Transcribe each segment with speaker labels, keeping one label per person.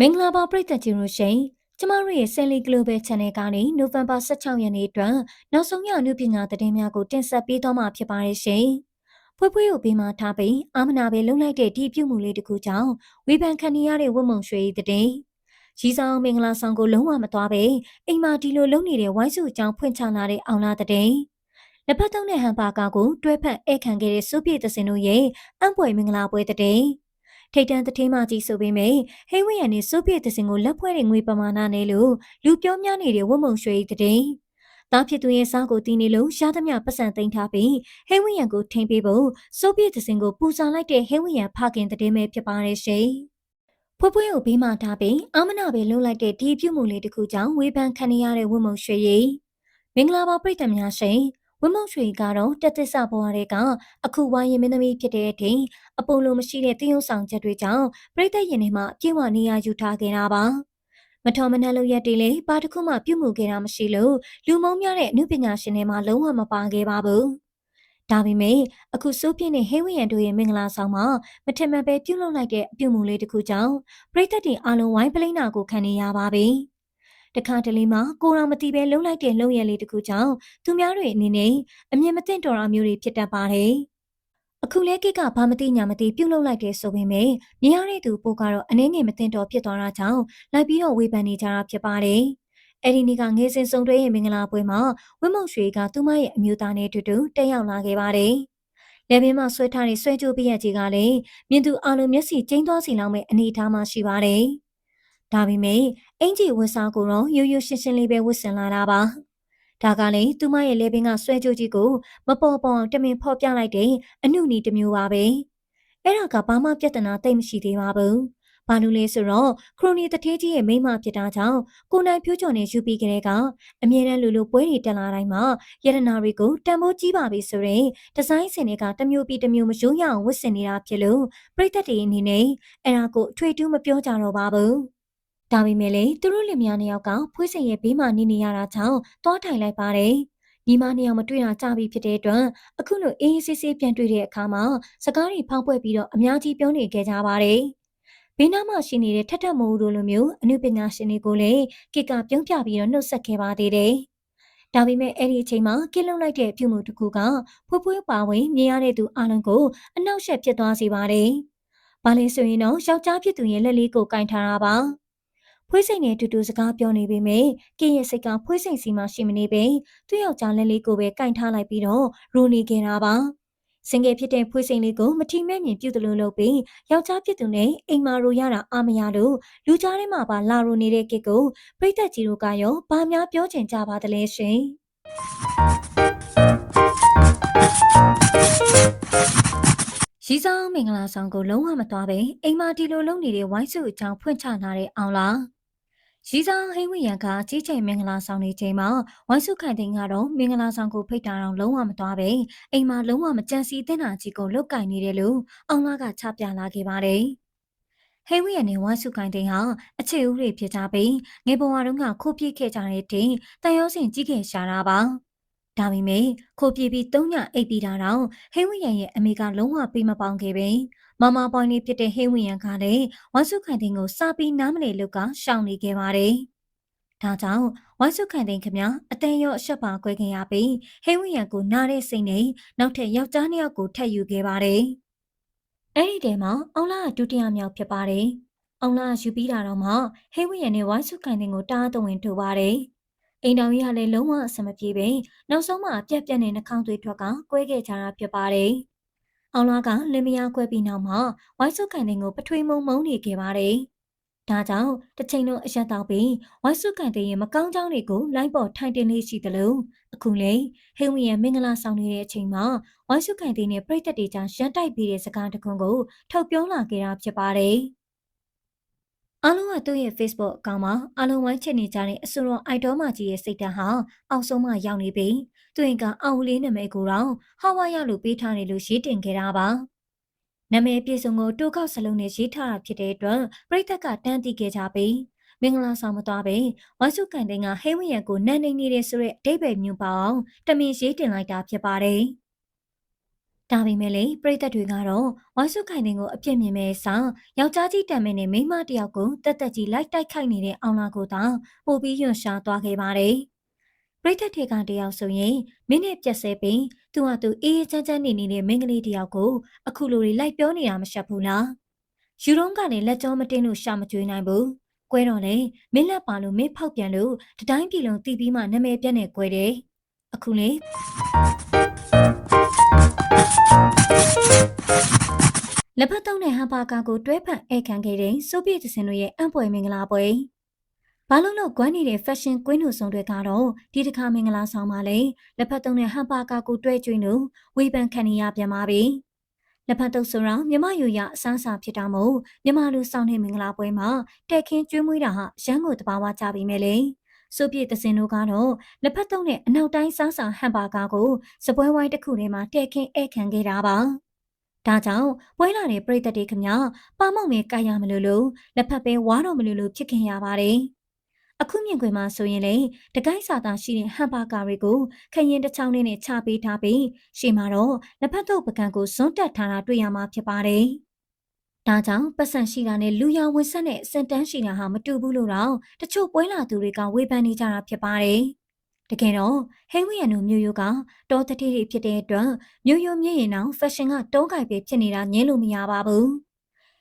Speaker 1: မင်္ဂလာပါပရိသတ်ကြီးတို့ရှင်ကျမတို့ရဲ့ Selly Global Channel ကနေနိုဝင်ဘာ16ရက်နေ့အတွက်နောက်ဆုံးရအမှုပညာသတင်းများကိုတင်ဆက်ပေးသွားမှာဖြစ်ပါတယ်ရှင်။ဖွေးဖွေးကိုပြီးမှထားပြီးအာမနာပဲလုံလိုက်တဲ့ဒီပြုမှုလေးတစ်ခုကြောင့်ဝေဖန်ခံရတဲ့ဝတ်မုံရွှေတဲ့ရီဆောင်မင်္ဂလာဆောင်ကိုလုံးဝမသွားပဲအိမ်မှာဒီလိုလုံနေတဲ့ဝိုင်းစုအကြောင်းဖွင့်ချလာတဲ့အောင်လာတဲ့လက်ဖက်သုံးတဲ့ဟန်ပါကာကိုတွဲဖက်ဧခံခဲ့တဲ့စုပြည့်သစင်တို့ရဲ့အံ့ဖွယ်မင်္ဂလာပွဲတဲ့ ထိတ်တန့်တထင်းမကြီးဆိုပေမဲ့ဟိဝရန်နဲ့ဆိုဗီယက်တစင်ကိုလက်ဖွဲ့တဲ့ငွေပမာဏနဲ့လို့လူပြောများနေတဲ့ဝတ်မုံရွှေတဲ့တားဖြစ်သူရဲ့စားကိုတီးနေလို့ရှားသမျှပတ်စံသိမ်းထားပြီးဟိဝရန်ကိုထိန်ပေးဖို့ဆိုဗီယက်တစင်ကိုပူဇော်လိုက်တဲ့ဟိဝရန်ဖခင်တဲ့မဲဖြစ်ပါတယ်ရှင်ဖွပွေးကိုဘေးမှာထားပြီးအာမနာပဲလှုပ်လိုက်တဲ့ဒီပြုမှုလေးတစ်ခုကြောင့်ဝေဖန်ခံရတဲ့ဝတ်မုံရွှေရီမင်္ဂလာပါပြည်သူများရှင် ဝင်းမုံရွှေကတော့တက်သစ္စာဘဝတွေကအခုဝိုင်းရင်မင်းသမီးဖြစ်တဲ့အထိအပုံလိုမရှိတဲ့တည်ယုံဆောင်ချက်တွေကြောင့်ပြည်သက်ရင်တွေမှာအပြည့်အဝနေရာယူထားခဲ့တာပါမတော်မနှက်လို့ရက်တွေလေဘာတစ်ခုမှပြုတ်မှုခဲ့တာမရှိလို့လူမုံများတဲ့အမှုပညာရှင်တွေမှာလုံးဝမပါခဲ့ပါဘူးဒါပေမဲ့အခုစိုးပြင်းနဲ့ဟေးဝရန်တို့ရဲ့မင်္ဂလာဆောင်မှာမထင်မှတ်ပဲပြုတ်လုပ်လိုက်တဲ့အပြုတ်မှုလေးတစ်ခုကြောင့်ပြည်သက်တွေအလုံးဝိုင်းပလိနာကိုခံနေရပါပြီ။ တခါတလေမှကိုတော်မတိပဲလှုပ်လိုက်တဲ့လှုပ်ရလေးတခုကြောင့်သူများတွေအနေနဲ့အမြင်မသိတော်တာမျိုးတွေဖြစ်တတ်ပါတယ်။အခုလဲကိကဘာမသိညာမသိပြုတ်လှုပ်လိုက်တဲ့ဆိုပေမဲ့မြင်ရတဲ့သူပိုကတော့အနေငယ်မသိတော်ဖြစ်သွားတာကြောင့်လိုက်ပြီးတော့ဝေဖန်နေကြတာဖြစ်ပါတယ်။အဲ့ဒီနေ့ကငယ်စဉ်စုံတွဲရဲ့မင်္ဂလာပွဲမှာဝင်းမုံရွှေကသူမရဲ့အမျိုးသားနဲ့အတူတူတက်ရောက်လာခဲ့ပါတယ်။လက်ဘင်းမှာဆွဲထားတဲ့ဆွဲကြိုးပြည့်ကြီးကလည်းမြင်သူအလုံးမျက်စိကျင်းသွားစီလောက်မဲ့အနေအထားမှရှိပါတယ်။ ဒါပေမဲ့အင်ကြီးဝတ်စားကိုတော့ရိုးရိုးရှင်းရှင်းလေးပဲဝတ်ဆင်လာတာပါဒါကလည်းသူမရဲ့လေပင်ကဆွဲကြိုးကြီးကိုမပေါ်ပေါ်တမင်ဖော်ပြလိုက်တဲ့အနုနီတစ်မျိုးပါပဲအဲ့ဒါကဘာမှပြဿနာသိမ့်မရှိသေးပါဘူးဘာလို့လဲဆိုတော့ခရိုနီတထေးကြီးရဲ့မိမဖြစ်တာကြောင့်ကိုနိုင်ဖြိုးကျော်နဲ့ယူပြီးကလေးကအမြဲတမ်းလူလူပွဲတွေတက်လာတိုင်းမှာယရနာတွေကိုတန်ဖိုးကြီးပါပြီဆိုရင်ဒီဇိုင်းစင်တွေကတမျိုးပြီးတမျိုးမယုံရအောင်ဝတ်ဆင်နေတာဖြစ်လို့ပြည်သက်တွေအနေနဲ့အဲ့ဒါကိုအထွေထူးမပြောကြတော့ပါဘူး ဒါပေမဲ့လည်းသူတို့လင်မယားနှစ်ယောက်ကဖွေးစိန်ရဲ့ဘေးမှာနေနေရတာကြောင့်သွားထိုင်လိုက်ပါတယ်။ညီမနှစ်ယောက်မတွေ့တာကြာပြီဖြစ်တဲ့အတွက်အခုလိုအေးအေးဆေးဆေးပြန်တွေ့တဲ့အခါမှာစကားတွေဖောက်ပွက်ပြီးတော့အများကြီးပြောနေခဲ့ကြပါတယ်။ဘေးနားမှာရှိနေတဲ့ထက်ထက်မိုးတို့လိုမျိုးအနုပညာရှင်တွေကိုလည်းကိကပြုံးပြပြီးတော့နှုတ်ဆက်ခဲ့ပါသေးတယ်။ဒါပေမဲ့အဲ့ဒီအချိန်မှာကင်းလုံးလိုက်တဲ့ပြုမှုတစ်ခုကဖွဖွပါဝင်မြင်ရတဲ့သူအလုံးကိုအနောက်ရှက်ဖြစ်သွားစေပါတယ်။ဘာလဲဆိုရင်တော့ယောက်ျားဖြစ်သူရဲ့လက်လေးကိုကင်ထားတာပါ။ ဖွေးစိန်နဲ့တူတူစကားပြောနေပေမဲ့ကင်းရဲ့စိတ်ကဖွေးစိန်စီမှာရှိမနေပဲသူ့ယောက်ျားလက်လေးကိုပဲကင်ထားလိုက်ပြီးတော့ရိုနေခဲ့တာပါစင်ငယ်ဖြစ်တဲ့ဖွေးစိန်လေးကိုမထီမဲ့မြင်ပြုတ်တယ်လို့လုပ်ပြီးယောက်ျားဖြစ်သူနဲ့အိမ်မာရိုရတာအာမရလို့လူကြားထဲမှာပါလာရိုနေတဲ့ကိတ်ကိုပြိသက်ကြီးတို့ကရောဘာများပြောချင်ကြပါသလဲရှင်ရီဆောင်မင်္ဂလာဆောင်ကိုလုံးဝမသွားပဲအိမ်မာဒီလိုလုံးနေတဲ့ဝိုင်းစုအကြောင်းဖွင့်ချလာတဲ့အောင်လား ရီဆောင်ဟိဝရံကကြီးချိန်မင်္ဂလာဆောင်နေချိန်မှာဝိုင်းစုခိုင်သိန်းကတော့မင်္ဂလာဆောင်ကိုဖိတ်တာတော့လုံးဝမသွားပဲအိမ်မှာလုံးဝမကြံစီတဲ့နာကြီးကိုလုတ်ကင်နေတယ်လို့အောင်လာကချပြလာခဲ့ပါတယ်ဟိဝရံနဲ့ဝိုင်းစုခိုင်သိန်းဟာအခြေဦးတွေဖြစ်ကြပြီးငယ်ဘဝတုန်းကခိုးပြစ်ခဲ့ကြတဲ့တင်တန်ရောစင်ကြီးခဲ့ရှာတာပါဒါပေမဲ့ခိုးပြေးပြီးသုံးညအိပ်ပြီးတာတော့ဟိဝရံရဲ့အမေကလုံးဝပေးမပေါင်းခဲ့ပဲ မမပွိုင်းလေးဖြစ်တဲ့ဟိဝရံကလည်းဝါစုခိုင်တင်ကိုစာပြီးနားမလည်လို့ကရှောင်နေခဲ့ပါတယ်။ဒါကြောင့်ဝိုင်းစုခိုင်တင်ခမအတန်ရောအဆက်ပါခွဲခင်ရပြီးဟိဝရံကိုနားတဲ့စိတ်နဲ့နောက်ထပ်ယောက်ျားနှစ်ယောက်ကိုထပ်ယူခဲ့ပါတယ်။အဲ့ဒီတည်းမှာအောင်လာဒုတိယမြောက်ဖြစ်ပါတယ်။အောင်လာယူပြီးတာတော့မှဟိဝရံနဲ့ဝိုင်းစုခိုင်တင်ကိုတားသွဝင်ထုတ်ပါတယ်။အိမ်တော်ကြီးကလည်းလုံးဝအဆင်မပြေပဲနောက်ဆုံးမှပြက်ပြက်နဲ့နှာခေါင်းသွေးထွက်ကကွဲခဲ့ကြတာဖြစ်ပါတယ်။ အောင်လာကလင်မယားခွဲပြီးနောက်မှာဝိုင်းစုကန်တင်ကိုပထွေးမုံမုံနေခဲ့ပါတယ်။ဒါကြောင့်တစ်ချိန်လုံးအရက်တောက်ပြီးဝိုင်းစုကန်တင်ရဲ့မကောင်းကြောင်းတွေကိုလိုင်းပေါ်ထိုင်တင်လေးရှိသလိုအခုလေဟိဝီရဲ့မင်္ဂလာဆောင်နေတဲ့အချိန်မှာဝိုင်းစုကန်တင်နဲ့ပြိတ္တတွေကြားရန်တိုက်ပြီးတဲ့စကားတခွန်းကိုထုတ်ပြောလာခဲ့တာဖြစ်ပါတယ်။အားလုံးကသူ့ရဲ့ Facebook အကောင့်မှာအားလုံးဝိုင်းချစ်နေကြတဲ့အဆိုတော်အိုက်တော်မကြီးရဲ့စိတ်ဓာတ်ဟာအောက်ဆုံးမှရောက်နေပြီး သူ့ကအောင်လေးနာမည်ကိုတော့ဟာဝါရလို့ပေးထားတယ်လို့ရေးတင်ခဲ့တာပါနာမည်ပြည့်စုံကိုတိုးကောက်စလုံးနဲ့ရေးထားတာဖြစ်တဲ့အတွက်ပရိသတ်ကတန်းသိခဲ့ကြပြီးမင်္ဂလာဆောင်မသွားပဲဝါစုကန်တင်ကဟဲဝင်းရံကိုနန်းနေနေတဲ့ဆိုတဲ့အတိတ်ပဲမျိုးပေါအောင်တမင်ရေးတင်လိုက်တာဖြစ်ပါတယ်ဒါပေမဲ့လေပြိသက်တွေကတော့ဝိုင်းစုခိုင်တင်ကိုအပြစ်မြင်မဲ့ဆောင်ယောက်ျားကြီးတံမင်းနဲ့မိန်းမတယောက်ကိုတက်တက်ကြီးလိုက်တိုက်ခိုက်နေတဲ့အောင်လာကိုသာပို့ပြီးယွန်ရှာသွားခဲ့ပါတယ်။ ပြိသက်တွေကတယောက်ဆိုရင်မိနစ်ပြက်ဆဲပြီးသူဟာသူအေးအေးချမ်းချမ်းနေနေတဲ့မိန်းကလေးတယောက်ကိုအခုလိုတွေလိုက်ပြောနေတာမရှက်ဘူးလား။ယူရုံးကလည်းလက်ကြောမတင်းလို့ရှာမကြွေးနိုင်ဘူး။ကွဲတော့လေမင်းလက်ပါလို့မင်းဖောက်ပြန်လို့တတိုင်းပြည်လုံးတီးပြီးမှနာမည်ပြက်နေကွဲတယ်။အခုလေလက်ဖက်သုံးတဲ့ဟန်ပါကာကိုတွဲဖက်ဧကန်ခဲ့တဲ့ဆိုဗီယက်စင်တို့ရဲ့အံ့ဖွယ်မင်္ဂလာပွဲ ဘာလို့လို့ကွမ်းနေတဲ့ fashion ကွင်းတို့ဆောင်တွေကတော့ဒီတစ်ခါမင်္ဂလာဆောင်ပါလေလက်ဖက်သုံးတဲ့ဟန်ပါကာကိုတွဲကျွင်းလို့ဝေဖန်ခံနေရပြန်ပါပြီလက်ဖက်တုပ်ဆိုတော့မြမယူရအစမ်းစာဖြစ်တာမို့မြမလူဆောင်တဲ့မင်္ဂလာပွဲမှာတက်ခင်းကျွေးမွေးတာဟာရမ်းကိုတဘာဝကြပြီမဲ့လေဆိုပြည့်တစင်တို့ကတော့လက်ဖက်သုံးတဲ့အနောက်တိုင်းစားစာဟမ်ဘာဂါကိုစပွဲဝိုင်းတစ်ခုထဲမှာတဲခင်းဧကန်ခဲ့တာပါ။ဒါကြောင့်ပွဲလာတဲ့ပြည်သက်တွေခမပါမောက်မဲကာရမလို့လို့လက်ဖက်ပဲဝါတော့မလို့လို့ဖြစ်ခင်ရပါတယ်။ အခုမြင်ခွင်မှာဆိုရင်လေတကိုင်းစာသားရှိတဲ့ဟမ်ဘာဂါတွေကိုခရင်တစ်ချောင်းလေးနဲ့ချပေးထားပြီးရှေ့မှာတော့လက်ဖက်တို့ပကံကိုဇွန်းတက်ထားတာတွေ့ရမှာဖြစ်ပါတယ်။ဒါကြောင့်ပတ်စံရှိတာနဲ့လူရဝင်ဆက်နဲ့စင်တန်းရှိတာဟာမတူဘူးလို့တော့တချို့ပွဲလာသူတွေကဝေဖန်နေကြတာဖြစ်ပါတယ်။တကယ်တော့ဟိဝရနုမြို့ရိုးကတောတတိတွေဖြစ်တဲ့အတွက်မြို့ရိုးမြင့်ရင်တော့ဖက်ရှင်ကတောကြိုက်ပဲဖြစ်နေတာငင်းလို့မရပါဘူး။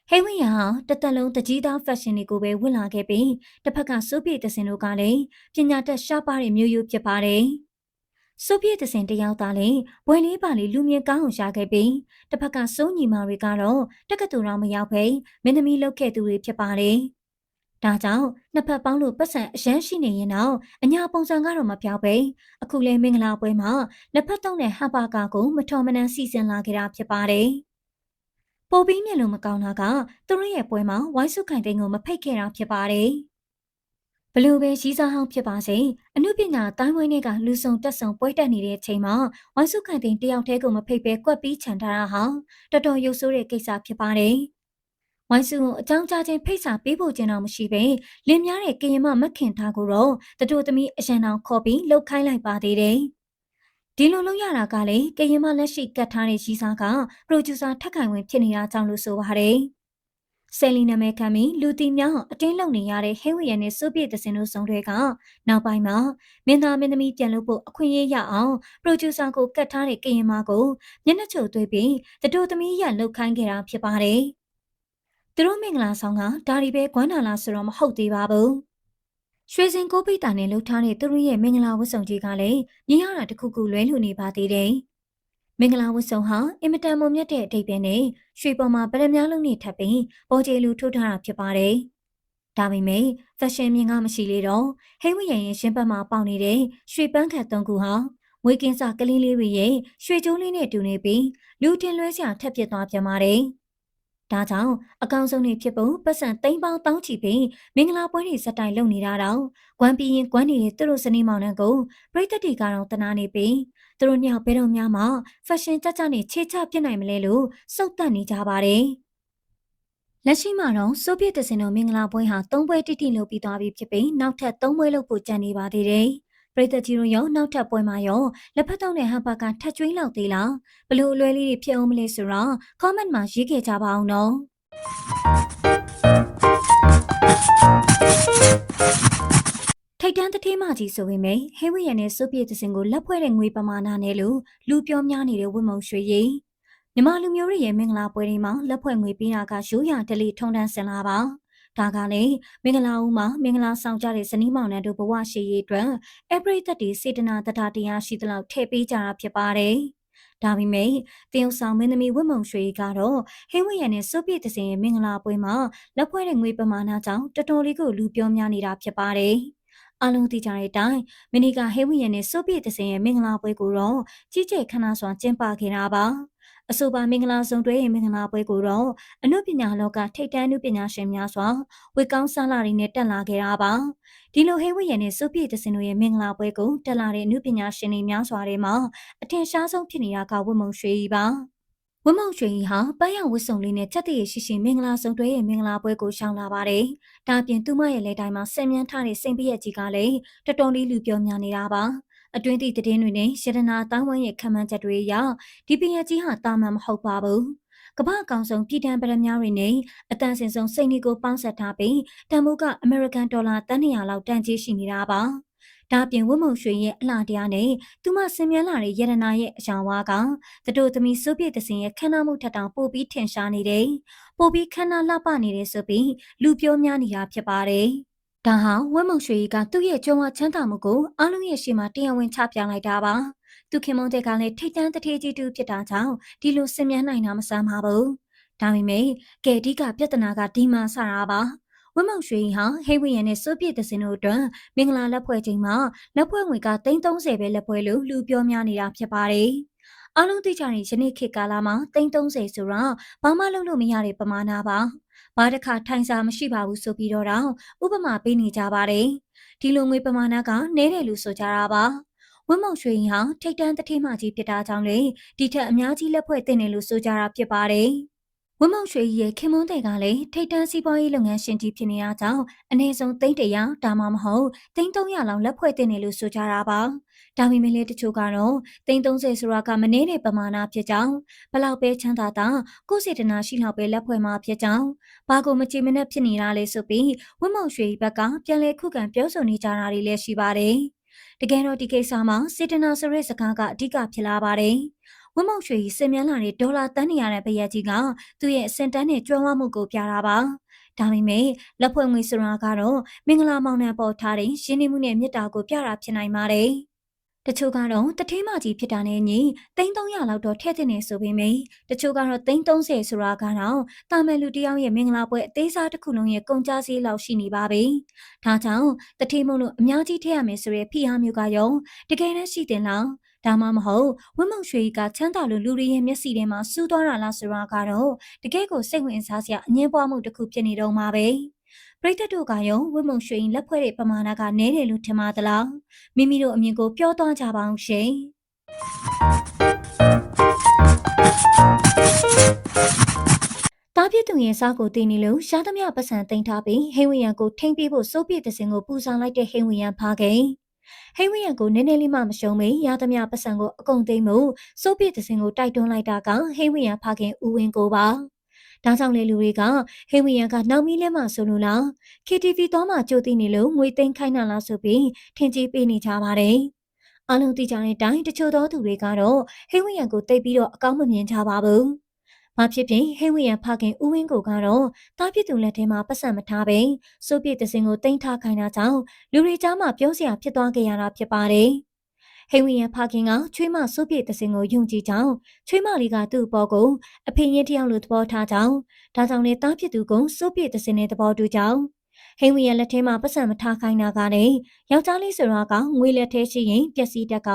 Speaker 1: ဟိဝရဟာတသက်လုံးတကြီးသားဖက်ရှင်တွေကိုပဲဝင်လာခဲ့ပြီးတစ်ဖက်ကစိုးပြေတစင်တို့ကလည်းပညာတတ်ရှားပါတဲ့မြို့ရိုးဖြစ်ပါတယ်။ဆိုဗီယက်တစင်တယောက်သားလည်းဘွယ်လေးပါလေးလူမြင့်ကောင်းအောင်ရှာခဲ့ပြီးတစ်ဖက်ကစိုးညီမတွေကတော့တက္ကသိုလ်တော်မရောက်ပဲမင်းသမီးလုပ်ခဲ့သူတွေဖြစ်ပါတယ်။ဒါကြောင့်နှစ်ဖက်ပေါင်းလို့ပတ်စံအရန်ရှိနေရင်တော့အညာပုံစံကတော့မပြောက်ပဲအခုလဲမင်္ဂလာပွဲမှာလက်ဖက်တုံးတဲ့ဟမ်ဘာဂါကိုမထော်မနှမ်းစီစဉ်လာခဲ့တာဖြစ်ပါတယ်။ ပိုပြီးမျက်လုံးမကောင်းတာကသူတို့ရဲ့ပွဲမှာဝိုင်းစုခိုင်သိန်းကိုမဖိတ်ခဲ့တာဖြစ်ပါတယ်။ဘလို့ပဲရီးစားဟောင်းဖြစ်ပါစေအမှုပညာတိုင်းဝိုင်းတွေကလူဆုံတက်ဆုံပွဲတက်နေတဲ့အချိန်မှာဝိုင်းစုခိုင်တင်တယောက်တည်းကိုမဖိတ်ပဲကွက်ပြီးခြံထားတာဟာတော်တော်ရုပ်ဆိုးတဲ့ကိစ္စဖြစ်ပါတယ်ဝိုင်းစုကိုအကြောင်းကြားချင်းဖိတ်စာပေးဖို့ကျင်တော့မရှိပဲလင်းများတဲ့ကရင်မမခင်ထားကိုတော့တတူသမီးအရန်အောင်ခေါ်ပြီးလှုပ်ခိုင်းလိုက်ပါသေးတယ် ဒီလိုလုပ်ရတာကလေကရင်မလက်ရှိကတ်ထားတဲ့ရီးစားကပရိုဂျူဆာထက်ခိုင်ဝင်ဖြစ်နေတာကြောင့်လို့ဆိုပါတယ်။ဆယ်လီနာမည်ခံပြီးလူတီများအတင်းလုံနေရတဲ့ဟဲဝီယန်နဲ့ဆိုဗီယက်တစင်တို့ဆောင်တွေကနောက်ပိုင်းမှာမင်းသားမင်းသမီးပြန်လုပ်ဖို့အခွင့်အရေးရအောင်ပရိုဂျူဆာကိုကတ်ထားတဲ့ကရင်မကိုမျက်နှာချိုသွေးပြီးတတိုသမီးရလှုပ်ခိုင်းခဲ့တာဖြစ်ပါတယ်။သူတို့မင်္ဂလာဆောင်ကဒါရီပဲကွမ်းနာလာဆိုတော့မဟုတ်သေးပါဘူး။ ရွှေစင်ကိုပိတာနဲ့လှုပ်ထားတဲ့သူတို့ရဲ့မင်္ဂလာဝတ်စုံကြီးကလည်းမြင်ရတာတခုခုလွဲလို့နေပါသေးတယ်။မင်္ဂလာဝတ်ဆောင်ဟာအင်မတန်မုံမြတ်တဲ့အတိတ်ပဲနဲ့ရွှေပေါ်မှာဗရမများလုံးနဲ့ထပ်ပြီးပေါ်ကျေလူထိုးထားတာဖြစ်ပါတယ်။ဒါပေမဲ့ဖက်ရှင်မြင်ကမရှိလေတော့ဟိဝရရင်ရှင်ဘက်မှာပေါက်နေတဲ့ရွှေပန်းခတ်သုံးခုဟာမွေးကင်းစကလေးလေးတွေရဲ့ရွှေကြိုးလေးနဲ့တူနေပြီးလူတင်လွဲစရာထက်ပြစ်သွားပြန်ပါတယ်။ ဒါကြောင့်အကောင်ဆုံးနေဖြစ်ဖို့ပတ်စံသိန်းပေါင်းတောင်းချီပြီးမင်္ဂလာပွဲတွေစတိုင်လုပ်နေတာတော့ဂွမ်ပြီးရင်ဂွမ်နေတဲ့သူတို့စနေမောင်နှံကိုပြိတ္တတီကတော့တနာနေပြီးသူတို့ညောင်ဘဲတော်များမှာဖက်ရှင်ကြကြနဲ့ခြေချပြစ်နိုင်မလဲလို့စုတ်တက်နေကြပါတယ်လက်ရှိမှာတော့ဆိုဗီယက်တစင်တော်မင်္ဂလာပွဲဟာ၃ပွဲတိတိလုပ်ပြီးသွားပြီဖြစ်ပြီးနောက်ထပ်၃ပွဲလုပ်ဖို့ကြံနေပါသေးတယ်။ ပရိသတ်ကြီးတို့ရောနောက်ထပ်ပွဲမှာရောလက်ဖက်တုံးတဲ့ဟမ်ဘာဂါထက်ကျွေးလောက်သေးလားဘလို့အလွဲလေးတွေဖြစ်အောင်မလဲဆိုတော့ comment မှာရေးခဲ့ကြပါအောင်နော်ထိတ်တန်းတထေးမကြီးဆိုပေမဲ့ဟဲဝီယန်နဲ့ဆိုဗီယက်တစင်ကိုလက်ဖွဲ့တဲ့ငွေပမာဏနဲ့လို့လူပြောများနေတဲ့ဝတ်မုံရွှေရီမြမလူမျိုးတွေရဲ့မင်္ဂလာပွဲတွေမှာလက်ဖွဲ့ငွေပေးတာကရိုးရာဒလီထုံတန်းစင်လာပါ ဒါကလည်းမင်္ဂလာဦးမှာမင်္ဂလာဆောင်ကြတဲ့ဇနီးမောင်နှံတို့ဘဝရှိရေးအတွက်အပရိသတ်တွေစေတနာတတာတရားရှိသလောက်ထည့်ပေးကြတာဖြစ်ပါတယ်။ဒါပေမဲ့တရုတ်ဆောင်မင်းသမီးဝတ်မုံရွှေကတော့ဟင်းဝရံနဲ့စုပ်ပြည့်တစင်ရဲ့မင်္ဂလာပွဲမှာလက်ဖွဲ့တဲ့ငွေပမာဏကြောင့်တော်တော်လေးကိုလူပြောများနေတာဖြစ်ပါတယ်။အလုံးသိကြတဲ့အတိုင်းမနီကဟဲဝီယန်နဲ့စုပ်ပြည့်တစင်ရဲ့မင်္ဂလာပွဲကိုတော့ကြီးကျယ်ခမ်းနားစွာကျင်းပခဲ့တာပါ။ အဆိုပါမင်္ဂလာဆောင်တွဲရဲ့မင်္ဂလာပွဲကိုတော့အနုပညာလောကထိပ်တန်းအနုပညာရှင်များစွာဝေကောင်းစားလာတွေနဲ့တက်လာခဲ့တာပါဒီလိုဟေးဝရနဲ့စုပြည့်တစင်တို့ရဲ့မင်္ဂလာပွဲကိုတက်လာတဲ့အနုပညာရှင်တွေများစွာတွေမှာအထင်ရှားဆုံးဖြစ်နေတာကဝတ်မုံရွှေကြီးပါဝမုံရွှေကြီးဟာပန်းရဝတ်စုံလေးနဲ့ချက်တရရှိရှိမင်္ဂလာဆောင်တွဲရဲ့မင်္ဂလာပွဲကိုရှောင်လာပါတယ်။ဒါပြင်သူမရဲ့လက်တိုင်းမှာဆင်မြန်းထားတဲ့စိန်ပြည့်ရဲ့ကြီးကလည်းတတော်လေးလူပြောများနေတာပါ။ အတွင်းသည့်သတင်းတွေနဲ့ရတနာတောင်းဝမ်းရဲ့ခံမှန်းချက်တွေအရဒီပညာကြီးဟာတာမန်မဟုတ်ပါဘူးကမ္ဘာအကောင်ဆုံးပြည်တံပရများတွေနဲ့အတန်စင်ဆုံးစိတ်နီကိုပေါင်းဆက်ထားပြီးတန်မိုးကအမေရိကန်ဒေါ်လာတန်း200လောက်တန်ကြီးရှိနေတာပါဒါပြင်ဝတ်မုံရွှေရဲ့အလှတရားနဲ့သူမဆင်မြန်းလာတဲ့ရတနာရဲ့အယောင်ဝါကတတို့သမီးစိုးပြည့်တစင်ရဲ့ခန္ဓာမှုထက်တောင်ပိုပြီးထင်ရှားနေတယ်။ပိုပြီးခန္ဓာလှပနေတယ်ဆိုပြီးလူပြောများနေတာဖြစ်ပါတယ်။ ဒါဟာဝတ်မုံရွှေကသူ့ရဲ့ကြုံဝချမ်းသာမှုကိုအားလုံးရဲ့ရှေ့မှာတရားဝင်ချပြလိုက်တာပါ။သူခင်မုန်းတဲ့ကလည်းထိတ်တန်းတထေးကြီးတူဖြစ်တာကြောင့်ဒီလိုဆင်မြန်းနိုင်တာမဆန်းပါဘူး။ဒါပေမဲ့ကဲဒီကပြဿနာကဒီမှာဆတာပါ။ဝင်းမောင်ရွှေဟာဟိဝီယန်နဲ့စိုးပြည့်သစင်တို့အတွက်မင်္ဂလာလက်ဖွဲ့ချိန်မှာလက်ဖွဲ့ငွေက330ပဲလက်ဖွဲ့လို့လူပြောများနေတာဖြစ်ပါတယ်။အလုံးသိကြတဲ့ယနေ့ခေတ်ကာလမှာ330ဆိုတော့ဘာမှလုပ်လို့မရတဲ့ပမာဏပါ။ ဘာတစ်ခါထိုင်စာမရှိပါဘူးဆိုပြီးတော့တော့ဥပမာပေးနေကြပါတယ်။ဒီလိုငွေပမာဏကနည်းတယ်လို့ဆိုကြတာပါ။ဝင်းမောင်ရွှေဟာထိတ်တန်းတထေးမကြီးဖြစ်တာကြောင့်လေဒီထက်အများကြီးလက်ဖွဲ့တင်တယ်လို့ဆိုကြတာဖြစ်ပါတယ်။ဝင်းမောင်ရွှေရဲ့ခင်မွန်းတဲ့ကလည်းထိတ်တန်းစီးပွားရေးလုပ်ငန်းရှင်ကြီးဖြစ်နေတာကြောင့်အနည်းဆုံးသိန်းတရာဒါမှမဟုတ်သိန်း300လောက်လက်ဖွဲ့တင်တယ်လို့ဆိုကြတာပါ။ ဒါပေမဲ့လည်းတချို့ကတော့သိန်း30ဆိုတာကမနည်းတဲ့ပမာဏဖြစ်ကြောင်းဘလောက်ပဲချမ်းသာတာကိုယ်စေတနာရှိလောက်ပဲလက်ဖွဲ့မှာဖြစ်ကြောင်းဘာကိုမကြည်မနှက်ဖြစ်နေတာလဲဆိုပြီးဝင်းမောင်ရွှေဘက်ကပြန်လဲခုခံပြောဆိုနေကြတာတွေလည်းရှိပါတယ်။တကယ်တော့ဒီကိစ္စမှာစေတနာဆိုတဲ့စကားကအဓိကဖြစ်လာပါတယ်။ဝင်းမောင်ရွှေကြီးစင်မြန်းလာတဲ့ဒေါ်လာတန်းနေရတဲ့ပရက်ကြီးကသူ့ရဲ့အစင်တန်းနဲ့ကြွမ်းဝမှုကိုပြတာပါဒါပေမဲ့လက်ဖွဲ့ငွေဆိုတာကတော့မင်္ဂလာမောင်နှံပေါ်ထားတဲ့ရင်းနှီးမှုနဲ့မေတ္တာကိုပြတာဖြစ်နိုင်ပါတယ် တချို့ကတော့တထေးမကြီးဖြစ်တာနဲ့ညီ3300လောက်တော့ထည့်တဲ့နေဆိုပေမယ့်တချို့ကတော့330ဆိုတာကတော့တာမန်လူတယောက်ရဲ့မင်္ဂလာပွဲအသေးစားတစ်ခုလုံးရဲ့ကုန်ကြစည်လောက်ရှိနေပါပြီ။ဒါကြောင့်တထေးမို့လို့အများကြီးထည့်ရမယ်ဆိုတဲ့ဖိအားမျိုးကရောတကယ်နဲ့ရှိတင်လားဒါမှမဟုတ်ဝင်းမုံရွှေကချမ်းသာလို့လူတွေရဲ့မျက်စိထဲမှာစူးသွားတာလားဆိုတာကတော့တကယ်ကိုစိတ်ဝင်စားစရာအငင်းပွားမှုတစ်ခုဖြစ်နေတော့မှာပဲ ပရိသတ်တို့ကရောဝင်းမုံရွှေလက်ဖွဲ့တဲ့ပမာဏကနည်းတယ်လို့ထင်ပါသလားမိမိတို့အမြင်ကိုပြောသွားကြပါအောင်ရှင်တားပြသူရဲ့စားကိုတင်းနေလို့ရှားသမျှပတ်စံတင်ထားပြီးဟိဝီယံကိုထိမ့်ပေးဖို့စိုးပြတဲ့စင်ကိုပူဆောင်လိုက်တဲ့ဟိဝီယံဖားခင်ဟိဝိယံကိုနည်းနည်းလေးမှမရှုံးမေရသမျှပတ်စံကိုအကုန်သိမ်းမှုစိုးပြစ်သစင်ကိုတိုက်တွန်းလိုက်တာကဟိဝိယံဖခင်ဦးဝင်းကိုပါ ဒါကြောင့်လေလူတွေကဟိဝီယံကနောက်မီးလဲမှဆိုလို့လား KTV သွားမှကြိုသိနေလို့ငွေသိမ်းခိုင်းတာလားဆိုပြီးထင်ကြီးပေးနေကြပါတယ်အလုံးတိကြတဲ့အတိုင်းတချို့သောသူတွေကတော့ဟိဝီယံကိုတိတ်ပြီးတော့အကောင်းမမြင်ကြပါဘူး။မဖြစ်ဖြစ်ဟိဝီယံဖခင်ဦးဝင်းကိုကတော့တားပြစ်သူလက်ထဲမှာပတ်စံမထားပဲစိုးပြစ်တဲ့စင်ကိုတင်ထားခိုင်းတာကြောင့်လူတွေကြားမှာပြောစရာဖြစ်သွားကြရတာဖြစ်ပါတယ်။ ဟိဝီယံဖခင်ကချွေးမစိုးပြစ်တဲ့စင်ကိုယုံကြည်ကြောင်းချွေးမလေးကသူ့ဘောကိုအဖေရင်တယောက်လိုသဘောထားကြောင်းဒါကြောင့်လေတားပြစ်သူကစိုးပြစ်တဲ့စင်နဲ့သဘောတူကြောင်း ဟိဝီရဲ့လက်ထဲမှာပတ်စံမထားခိုင်းတာကလည်းယောက်ျားလေးဆိုတာကငွေလက်ထဲရှိရင်ပျက်စီးတက်က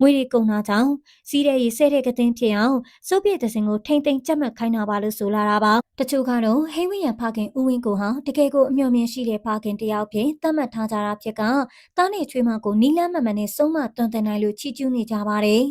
Speaker 1: ငွေတွေကုန်တာကြောင့်စီးတဲ့ရေဆဲတဲ့ကတင်ဖြစ်အောင်စုပ်ပြည့်တဲ့စင်ကိုထိမ့်သိမ့်ကြက်မှတ်ခိုင်းတာပါလို့ဆိုလာတာပါတချို့ကတော့ဟိဝီရဲ့ဖခင်ဦးဝင်းကိုဟာတကယ်ကိုအမျှော်မြင်ရှိတဲ့ဖခင်တယောက်ဖြစ်သတ်မှတ်ထားကြတာဖြစ်ကတားနေချွေးမကိုနီလန်းမမနဲ့စုံမတွန်တင်နိုင်လို့ချီးကျူးနေကြပါတယ်